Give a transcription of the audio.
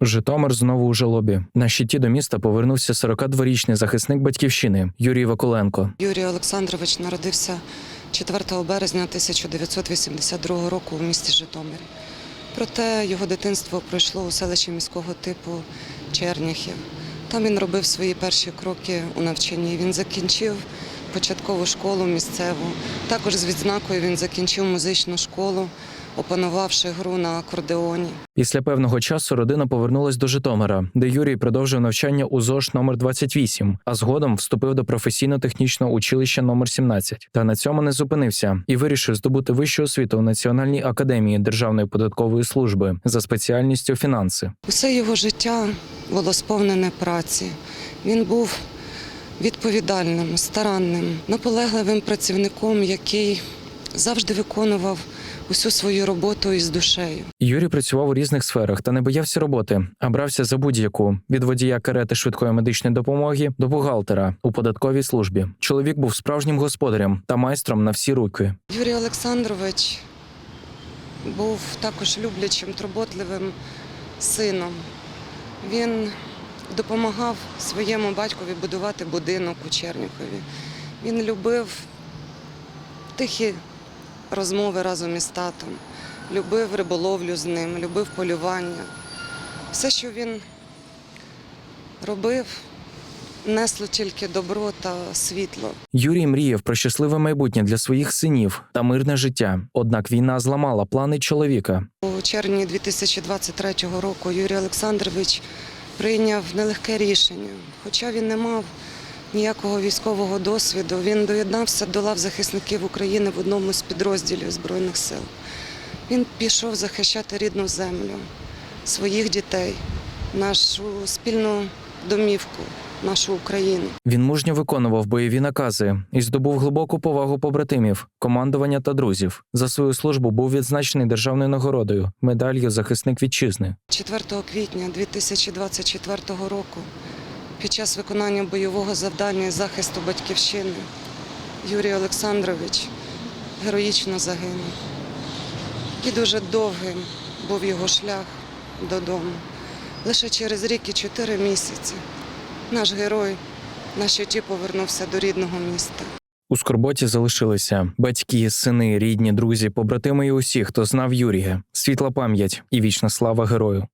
Житомир знову у жалобі. На щиті до міста повернувся 42-річний захисник батьківщини Юрій Вакуленко. Юрій Олександрович народився 4 березня 1982 року у місті Житомирі. Проте його дитинство пройшло у селищі міського типу Черніхів. Там він робив свої перші кроки у навчанні. Він закінчив початкову школу місцеву. Також з відзнакою він закінчив музичну школу, опанувавши гру на акордеоні. Після певного часу родина повернулась до Житомира, де Юрій продовжив навчання у ЗОЖ номер 28, а згодом вступив до професійно-технічного училища номер 17. Та на цьому не зупинився і вирішив здобути вищу освіту у Національній академії Державної податкової служби за спеціальністю фінанси. Усе його життя було сповнене праці. Він був відповідальним, старанним, наполегливим працівником, який завжди виконував усю свою роботу із душею. Юрій працював у різних сферах та не боявся роботи, а брався за будь-яку від водія карети швидкої медичної допомоги до бухгалтера у податковій службі. Чоловік був справжнім господарем та майстром на всі руки. Юрій Олександрович був також люблячим, турботливим сином. Він допомагав своєму батькові будувати будинок у Черніхові. Він любив тихі розмови разом із татом, любив риболовлю з ним, любив полювання. Все, що він робив, несло тільки добро та світло. Юрій мріяв про щасливе майбутнє для своїх синів та мирне життя. Однак війна зламала плани чоловіка. У червні 2023 року Юрій Олександрович прийняв нелегке рішення. Хоча він не мав ніякого військового досвіду, він доєднався до лав захисників України в одному з підрозділів Збройних сил. Він пішов захищати рідну землю, своїх дітей, нашу спільну домівку, нашу Україну. Він мужньо виконував бойові накази і здобув глибоку повагу побратимів, командування та друзів. За свою службу був відзначений державною нагородою, медаллю захисник вітчизни. 4 квітня 2024 року під час виконання бойового завдання із захисту батьківщини Юрій Олександрович героїчно загинув. І дуже довгим був його шлях додому. Лише через рік і чотири місяці наш герой на щиті повернувся до рідного міста. У скорботі залишилися батьки, сини, рідні, друзі, побратими і усі, хто знав Юрія, світла пам'ять і вічна слава герою.